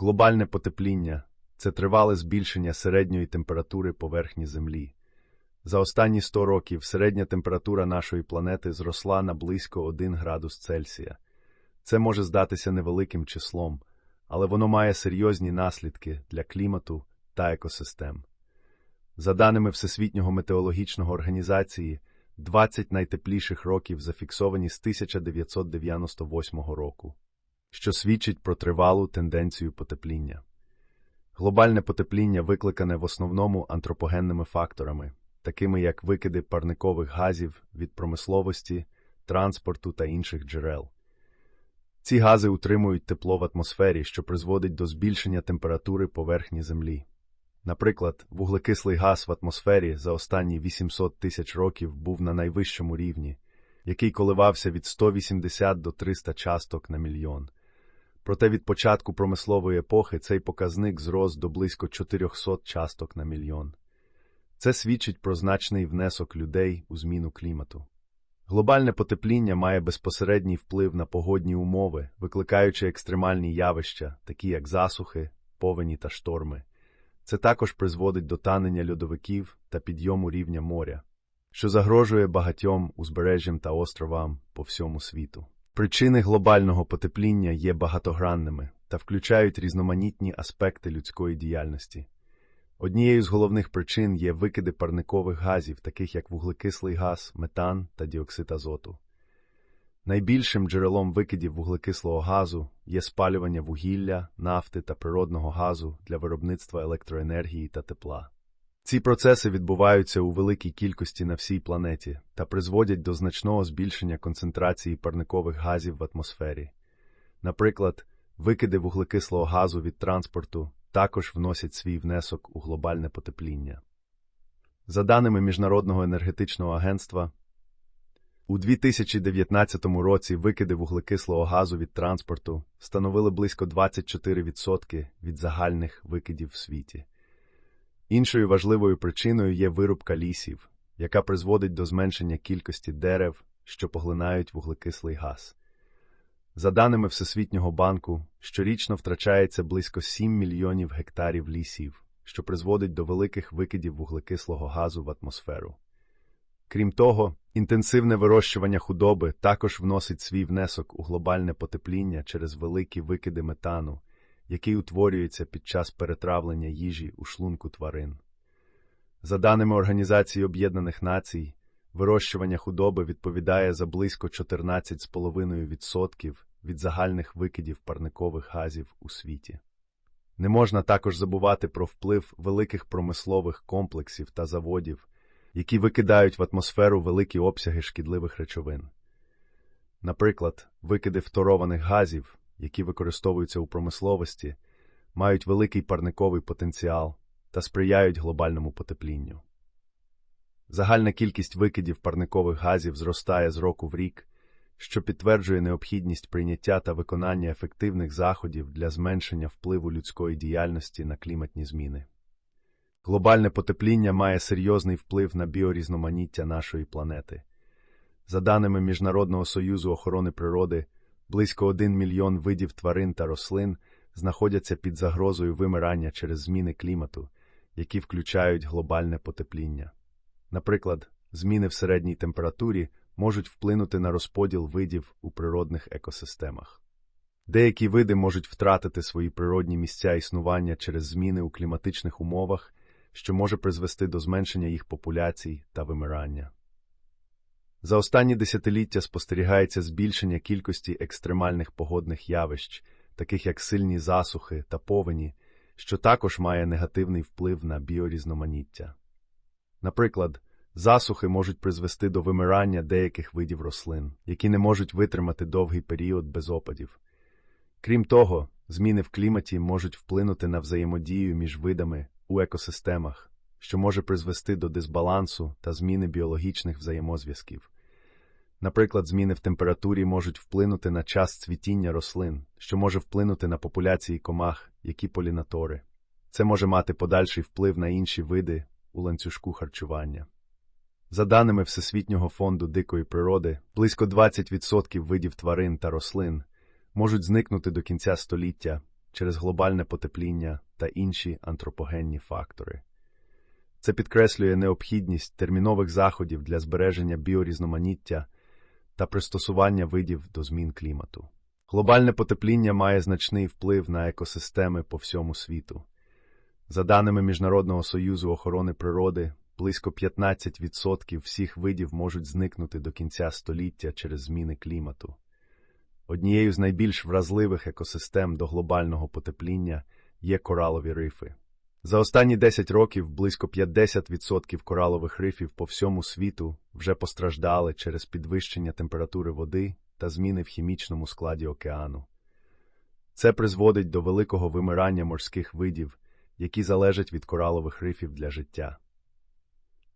Глобальне потепління це тривале збільшення середньої температури поверхні Землі. За останні 100 років середня температура нашої планети зросла на близько 1 градус Цельсія. Це може здатися невеликим числом, але воно має серйозні наслідки для клімату та екосистем. За даними Всесвітнього метеорологічного організації, 20 найтепліших років зафіксовані з 1998 року, що свідчить про тривалу тенденцію потепління. Глобальне потепління викликане в основному антропогенними факторами, такими як викиди парникових газів від промисловості, транспорту та інших джерел. Ці гази утримують тепло в атмосфері, що призводить до збільшення температури поверхні Землі. Наприклад, вуглекислий газ в атмосфері за останні 800 тисяч років був на найвищому рівні, який коливався від 180 до 300 часток на мільйон. Проте від початку промислової епохи цей показник зрос до близько 400 часток на мільйон. Це свідчить про значний внесок людей у зміну клімату. Глобальне потепління має безпосередній вплив на погодні умови, викликаючи екстремальні явища, такі як засухи, повені та шторми. Це також призводить до танення льодовиків та підйому рівня моря, що загрожує багатьом узбережжям та островам по всьому світу. Причини глобального потепління є багатогранними та включають різноманітні аспекти людської діяльності. Однією з головних причин є викиди парникових газів, таких як вуглекислий газ, метан та діоксид азоту. Найбільшим джерелом викидів вуглекислого газу є спалювання вугілля, нафти та природного газу для виробництва електроенергії та тепла. Ці процеси відбуваються у великій кількості на всій планеті та призводять до значного збільшення концентрації парникових газів в атмосфері. Наприклад, викиди вуглекислого газу від транспорту також вносять свій внесок у глобальне потепління. За даними Міжнародного енергетичного агентства, у 2019 році викиди вуглекислого газу від транспорту становили близько 24% від загальних викидів в світі. Іншою важливою причиною є вирубка лісів, яка призводить до зменшення кількості дерев, що поглинають вуглекислий газ. За даними Всесвітнього банку, щорічно втрачається близько 7 мільйонів гектарів лісів, що призводить до великих викидів вуглекислого газу в атмосферу. Крім того, інтенсивне вирощування худоби також вносить свій внесок у глобальне потепління через великі викиди метану, який утворюється під час перетравлення їжі у шлунку тварин. За даними Організації Об'єднаних Націй, вирощування худоби відповідає за близько 14,5% від загальних викидів парникових газів у світі. Не можна також забувати про вплив великих промислових комплексів та заводів, які викидають в атмосферу великі обсяги шкідливих речовин. Наприклад, викиди фторованих газів, які використовуються у промисловості, мають великий парниковий потенціал та сприяють глобальному потеплінню. Загальна кількість викидів парникових газів зростає з року в рік, що підтверджує необхідність прийняття та виконання ефективних заходів для зменшення впливу людської діяльності на кліматні зміни. Глобальне потепління має серйозний вплив на біорізноманіття нашої планети. За даними Міжнародного союзу охорони природи, близько 1 мільйон видів тварин та рослин знаходяться під загрозою вимирання через зміни клімату, які включають глобальне потепління. Наприклад, зміни в середній температурі можуть вплинути на розподіл видів у природних екосистемах. Деякі види можуть втратити свої природні місця існування через зміни у кліматичних умовах, що може призвести до зменшення їх популяцій та вимирання. За останні десятиліття спостерігається збільшення кількості екстремальних погодних явищ, таких як сильні засухи та повені, що також має негативний вплив на біорізноманіття. Наприклад, засухи можуть призвести до вимирання деяких видів рослин, які не можуть витримати довгий період без опадів. Крім того, зміни в кліматі можуть вплинути на взаємодію між видами у екосистемах, що може призвести до дисбалансу та зміни біологічних взаємозв'язків. Наприклад, зміни в температурі можуть вплинути на час цвітіння рослин, що може вплинути на популяції комах, які полінатори. Це може мати подальший вплив на інші види у ланцюжку харчування. За даними Всесвітнього фонду дикої природи, близько 20% видів тварин та рослин можуть зникнути до кінця століття через глобальне потепління та інші антропогенні фактори. Це підкреслює необхідність термінових заходів для збереження біорізноманіття та пристосування видів до змін клімату. Глобальне потепління має значний вплив на екосистеми по всьому світу. За даними Міжнародного союзу охорони природи, близько 15% всіх видів можуть зникнути до кінця століття через зміни клімату. Однією з найбільш вразливих екосистем до глобального потепління є коралові рифи. За останні 10 років близько 50% коралових рифів по всьому світу вже постраждали через підвищення температури води та зміни в хімічному складі океану. Це призводить до великого вимирання морських видів, які залежать від коралових рифів для життя.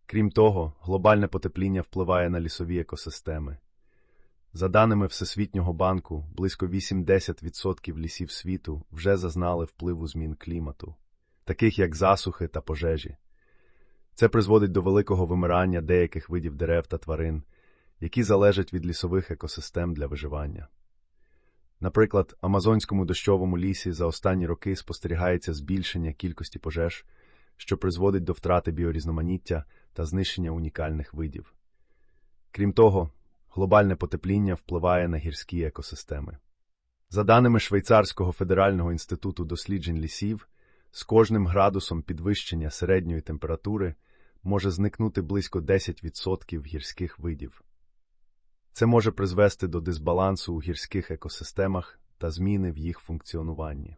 Крім того, глобальне потепління впливає на лісові екосистеми. За даними Всесвітнього банку, близько 80% лісів світу вже зазнали впливу змін клімату, таких як засухи та пожежі. Це призводить до великого вимирання деяких видів дерев та тварин, які залежать від лісових екосистем для виживання. Наприклад, Амазонському дощовому лісі за останні роки спостерігається збільшення кількості пожеж, що призводить до втрати біорізноманіття та знищення унікальних видів. Крім того, глобальне потепління впливає на гірські екосистеми. За даними Швейцарського федерального інституту досліджень лісів, з кожним градусом підвищення середньої температури може зникнути близько 10% гірських видів. Це може призвести до дисбалансу у гірських екосистемах та зміни в їх функціонуванні.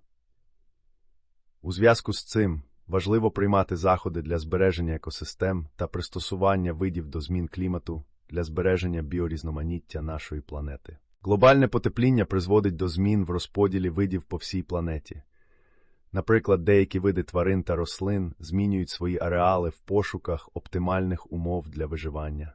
У зв'язку з цим важливо приймати заходи для збереження екосистем та пристосування видів до змін клімату для збереження біорізноманіття нашої планети. Глобальне потепління призводить до змін в розподілі видів по всій планеті. Наприклад, деякі види тварин та рослин змінюють свої ареали в пошуках оптимальних умов для виживання.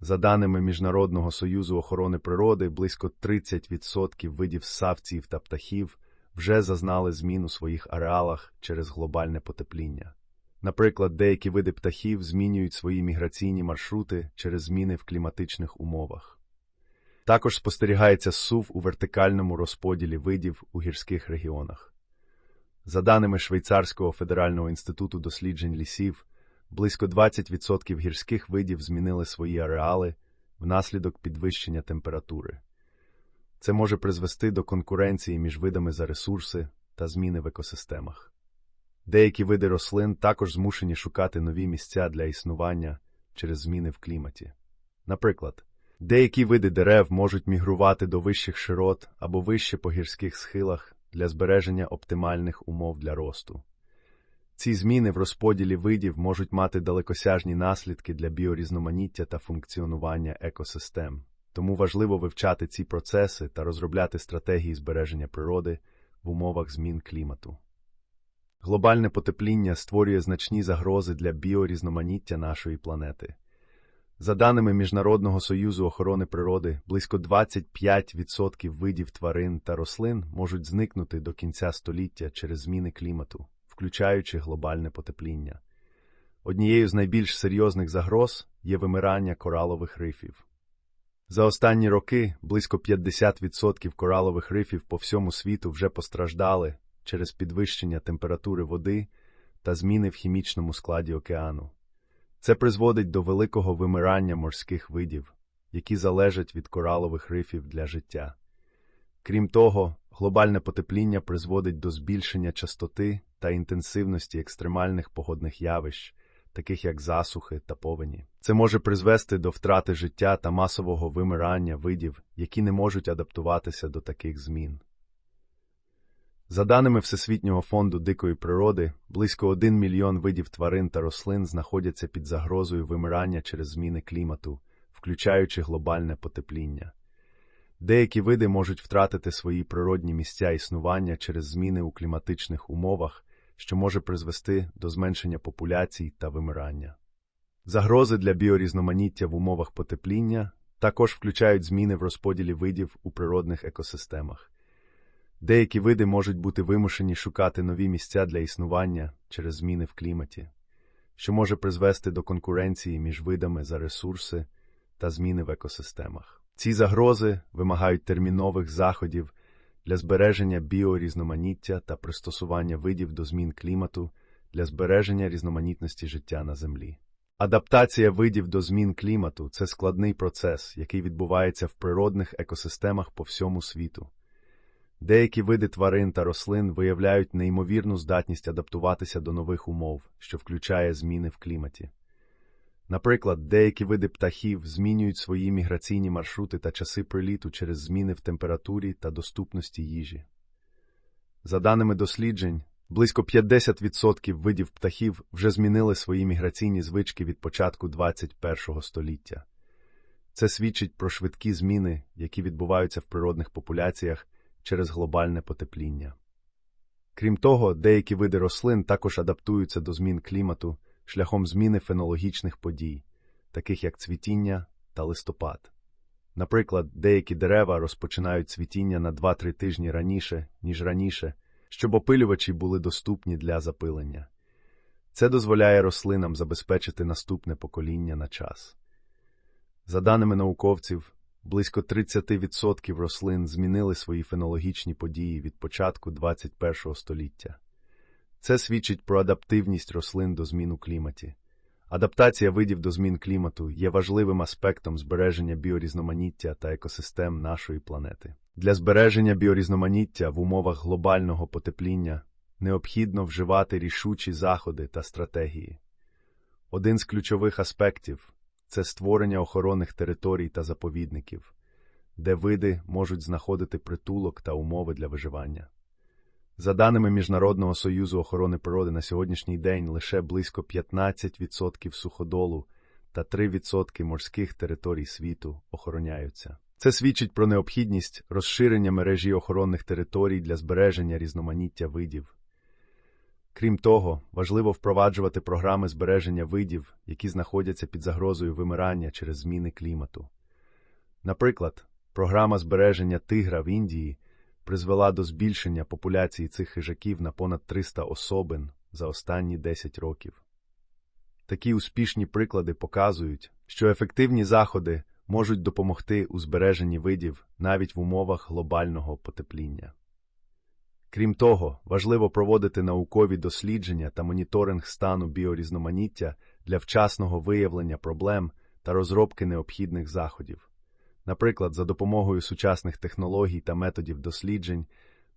За даними Міжнародного союзу охорони природи, близько 30% видів савців та птахів вже зазнали змін у своїх ареалах через глобальне потепління. Наприклад, деякі види птахів змінюють свої міграційні маршрути через зміни в кліматичних умовах. Також спостерігається сув у вертикальному розподілі видів у гірських регіонах. За даними Швейцарського федерального інституту досліджень лісів, близько 20% гірських видів змінили свої ареали внаслідок підвищення температури. Це може призвести до конкуренції між видами за ресурси та зміни в екосистемах. Деякі види рослин також змушені шукати нові місця для існування через зміни в кліматі. Наприклад, деякі види дерев можуть мігрувати до вищих широт або вище по гірських схилах для збереження оптимальних умов для росту. Ці зміни в розподілі видів можуть мати далекосяжні наслідки для біорізноманіття та функціонування екосистем, тому важливо вивчати ці процеси та розробляти стратегії збереження природи в умовах змін клімату. Глобальне потепління створює значні загрози для біорізноманіття нашої планети. За даними Міжнародного союзу охорони природи, близько 25% видів тварин та рослин можуть зникнути до кінця століття через зміни клімату, включаючи глобальне потепління. Однією з найбільш серйозних загроз є вимирання коралових рифів. За останні роки близько 50% коралових рифів по всьому світу вже постраждали через підвищення температури води та зміни в хімічному складі океану. Це призводить до великого вимирання морських видів, які залежать від коралових рифів для життя. Крім того, глобальне потепління призводить до збільшення частоти та інтенсивності екстремальних погодних явищ, таких як засухи та повені. Це може призвести до втрати життя та масового вимирання видів, які не можуть адаптуватися до таких змін. За даними Всесвітнього фонду дикої природи, близько 1 мільйон видів тварин та рослин знаходяться під загрозою вимирання через зміни клімату, включаючи глобальне потепління. Деякі види можуть втратити свої природні місця існування через зміни у кліматичних умовах, що може призвести до зменшення популяцій та вимирання. Загрози для біорізноманіття в умовах потепління також включають зміни в розподілі видів у природних екосистемах. Деякі види можуть бути вимушені шукати нові місця для існування через зміни в кліматі. що може призвести до конкуренції між видами за ресурси та зміни в екосистемах. Ці загрози вимагають термінових заходів для збереження біорізноманіття та пристосування видів до змін клімату для збереження різноманітності життя на землі. Адаптація видів до змін клімату це складний процес, який відбувається в природних екосистемах по всьому світу. Деякі види тварин та рослин виявляють неймовірну здатність адаптуватися до нових умов, що включає зміни в кліматі. Наприклад, деякі види птахів змінюють свої міграційні маршрути та часи приліту через зміни в температурі та доступності їжі. За даними досліджень, близько 50% видів птахів вже змінили свої міграційні звички від початку 21 століття. Це свідчить про швидкі зміни, які відбуваються в природних популяціях через глобальне потепління. Крім того, деякі види рослин також адаптуються до змін клімату шляхом зміни фенологічних подій, таких як цвітіння та листопад. Наприклад, деякі дерева розпочинають цвітіння на 2-3 тижні раніше, ніж раніше, щоб опилювачі були доступні для запилення. Це дозволяє рослинам забезпечити наступне покоління на час. За даними науковців, близько 30% рослин змінили свої фенологічні події від початку 21 століття. Це свідчить про адаптивність рослин до змін у кліматі. Адаптація видів до змін клімату є важливим аспектом збереження біорізноманіття та екосистем нашої планети. Для збереження біорізноманіття в умовах глобального потепління необхідно вживати рішучі заходи та стратегії. Один з ключових аспектів це створення охоронних територій та заповідників, де види можуть знаходити притулок та умови для виживання. За даними Міжнародного союзу охорони природи на сьогоднішній день лише близько 15% суходолу та 3% морських територій світу охороняються. Це свідчить про необхідність розширення мережі охоронних територій для збереження різноманіття видів. Крім того, важливо впроваджувати програми збереження видів, які знаходяться під загрозою вимирання через зміни клімату. Наприклад, програма збереження тигра в Індії призвела до збільшення популяції цих хижаків на понад 300 особин за останні 10 років. Такі успішні приклади показують, що ефективні заходи можуть допомогти у збереженні видів навіть в умовах глобального потепління. Крім того, важливо проводити наукові дослідження та моніторинг стану біорізноманіття для вчасного виявлення проблем та розробки необхідних заходів. Наприклад, за допомогою сучасних технологій та методів досліджень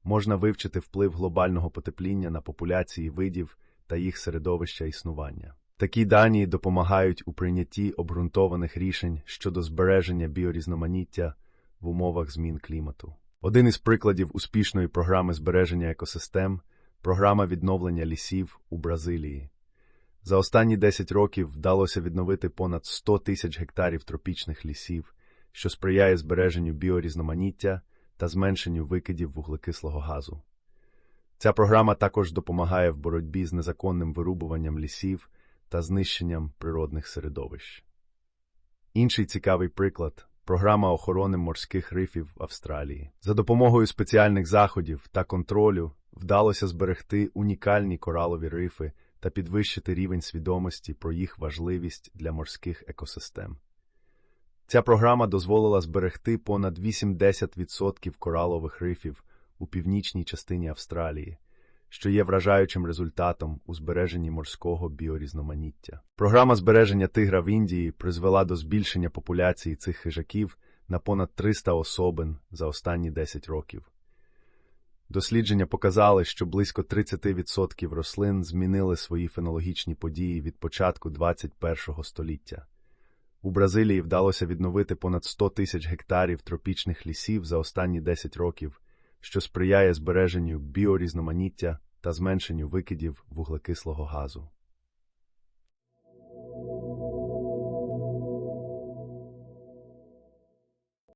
можна вивчити вплив глобального потепління на популяції видів та їх середовища існування. Такі дані допомагають у прийнятті обґрунтованих рішень щодо збереження біорізноманіття в умовах змін клімату. Один із прикладів успішної програми збереження екосистем програма відновлення лісів у Бразилії. За останні 10 років вдалося відновити понад 100 тисяч гектарів тропічних лісів, що сприяє збереженню біорізноманіття та зменшенню викидів вуглекислого газу. Ця програма також допомагає в боротьбі з незаконним вирубуванням лісів та знищенням природних середовищ. Інший цікавий приклад програма охорони морських рифів Австралії. За допомогою спеціальних заходів та контролю вдалося зберегти унікальні коралові рифи та підвищити рівень свідомості про їх важливість для морських екосистем. Ця програма дозволила зберегти понад 80% коралових рифів у північній частині Австралії, що є вражаючим результатом у збереженні морського біорізноманіття. Програма збереження тигра в Індії призвела до збільшення популяції цих хижаків на понад 300 особин за останні 10 років. Дослідження показали, що близько 30% рослин змінили свої фенологічні події від початку 21 століття. У Бразилії вдалося відновити понад 100 тисяч гектарів тропічних лісів за останні 10 років, що сприяє збереженню біорізноманіття та зменшенню викидів вуглекислого газу.